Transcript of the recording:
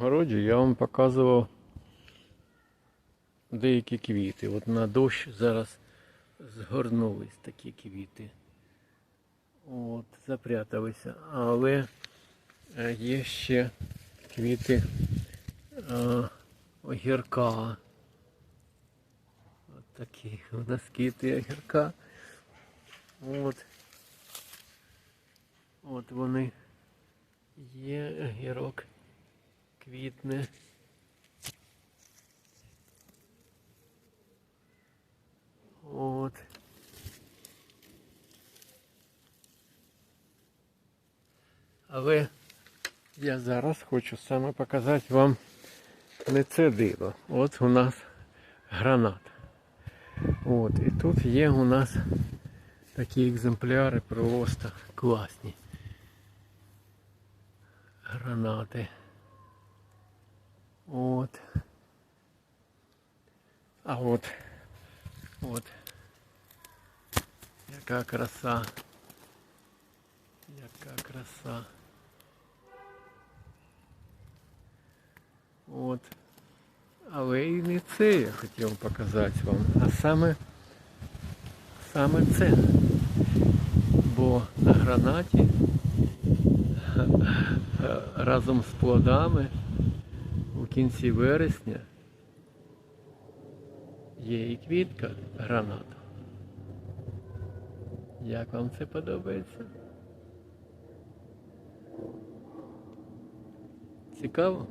Городі я вам показував деякі квіти. От на дощ зараз згорнулись такі квіти. От, запряталися. Але е, є ще квіти е, огірка. От такі у нас квіти огірка. От. От вони є огірок квітне. От. Але я зараз хочу саме показати вам не це диво. От у нас гранат. От, і тут є у нас такі екземпляри просто класні. Гранати. От. А от. От. Яка краса. Яка краса. От. Але і не це я хотів показати вам, а саме саме це. Бо на гранаті разом з плодами у кінці вересня є і квітка гранату. Як вам це подобається? Цікаво?